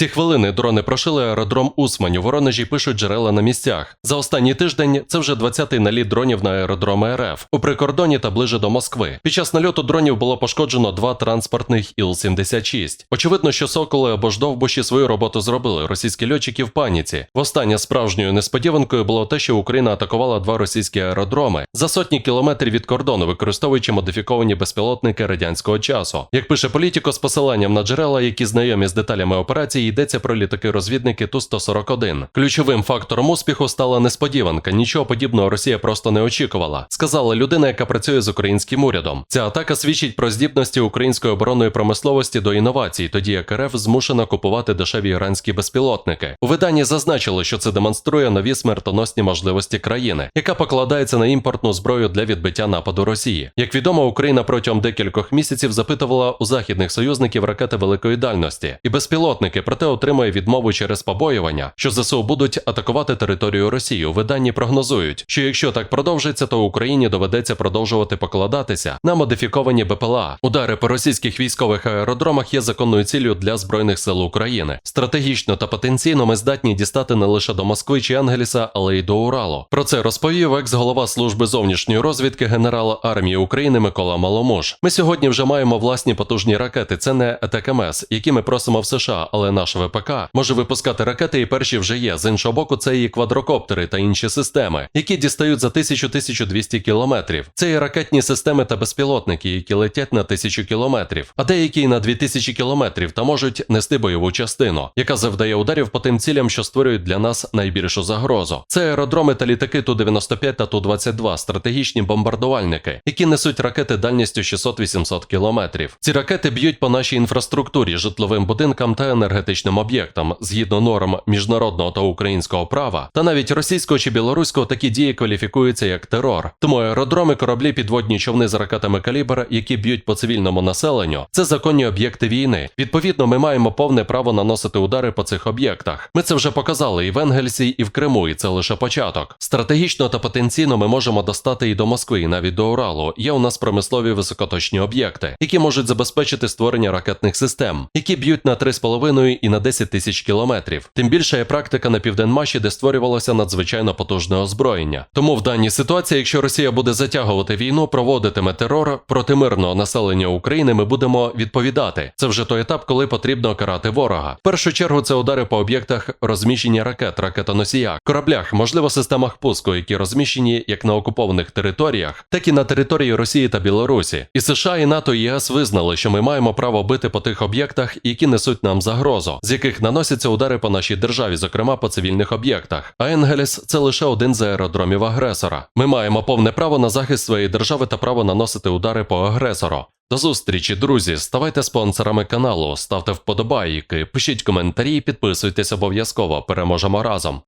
Ці хвилини дрони прошили аеродром Усмань у Воронежі пишуть джерела на місцях. За останній тиждень це вже 20-й наліт дронів на аеродроми РФ у прикордоні та ближе до Москви. Під час нальоту дронів було пошкоджено два транспортних Іл-76. Очевидно, що соколи або ж довбуші свою роботу зробили. Російські льотчики в паніці. Востаннє справжньою несподіванкою було те, що Україна атакувала два російські аеродроми за сотні кілометрів від кордону, використовуючи модифіковані безпілотники радянського часу. Як пише політико з посиланням на джерела, які знайомі з деталями операції, йдеться про літаки-розвідники Ту-141. Ключовим фактором успіху стала несподіванка. Нічого подібного Росія просто не очікувала. Сказала людина, яка працює з українським урядом. Ця атака свідчить про здібності української оборонної промисловості до інновацій, тоді як РФ змушена купувати дешеві іранські безпілотники. У виданні зазначили, що це демонструє нові смертоносні можливості країни, яка покладається на імпортну зброю для відбиття нападу Росії. Як відомо, Україна протягом декількох місяців запитувала у західних союзників ракети великої дальності і безпілотники, проте отримує відмову через побоювання, що ЗСУ будуть атакувати територію Росії. У виданні прогнозують, що якщо так продовжиться, то Україні доведеться продовжувати покладатися на модифіковані БПЛА. Удари по російських військових аеродромах є законною ціллю для збройних сил України. Стратегічно та потенційно ми здатні дістати не лише до Москви чи Ангеліса, але й до Уралу. Про це розповів екс-голова служби зовнішньої розвідки генерал армії України Микола Маломуж. Ми сьогодні вже маємо власні потужні ракети. Це не АТКМС, які ми просимо в США, але наш ВПК може випускати ракети, і перші вже є. З іншого боку, це і квадрокоптери та інші системи, які дістають за 1000-1200 кілометрів. Це і ракетні системи та безпілотники, які летять на 1000 кілометрів, а деякі на 2000 кілометрів та можуть нести бойову частину, яка завдає ударів по тим цілям, що створюють для нас найбільшу загрозу. Це аеродроми та літаки Ту-95 та Ту-22, стратегічні бомбардувальники, які несуть ракети дальністю 600-800 кілометрів. Ці ракети б'ють по нашій інфраструктурі, житловим будинкам та енергетичним об'єктам згідно норм міжнародного та українського права, та навіть російського чи білоруського такі дії кваліфікуються як терор. Тому аеродроми, кораблі, підводні човни з ракетами калібр, які б'ють по цивільному населенню, це законні об'єкти війни. Відповідно, ми маємо повне право наносити удари по цих об'єктах. Ми це вже показали і в Енгельсі, і в Криму, і це лише початок. Стратегічно та потенційно ми можемо достати і до Москви, і навіть до Уралу. Є у нас промислові високоточні об'єкти, які можуть забезпечити створення ракетних систем, які б'ють на 3,5 і на 10 тисяч кілометрів. Тим більше є практика на південмаші, де створювалося надзвичайно потужне озброєння. Тому в даній ситуації, якщо Росія буде затягувати війну, проводитиме терор проти мирного населення України, ми будемо відповідати. Це вже той етап, коли потрібно карати ворога. В першу чергу це удари по об'єктах розміщення ракет, ракетоносіях, кораблях, можливо, системах пуску, які розміщені як на окупованих територіях, так і на території Росії та Білорусі. І США, і НАТО, і ЄС визнали, що ми маємо право бити по тих об'єктах, які несуть нам загрозу, з яких наносяться удари по нашій державі, зокрема по цивільних об'єктах. А Енгеліс це лише один з аеродромів агресора. Ми маємо повне право на захист своєї держави та право наносити удари по агресору. До зустрічі, друзі. Ставайте спонсорами каналу, ставте вподобайки, пишіть коментарі, підписуйтесь обов'язково. Переможемо разом.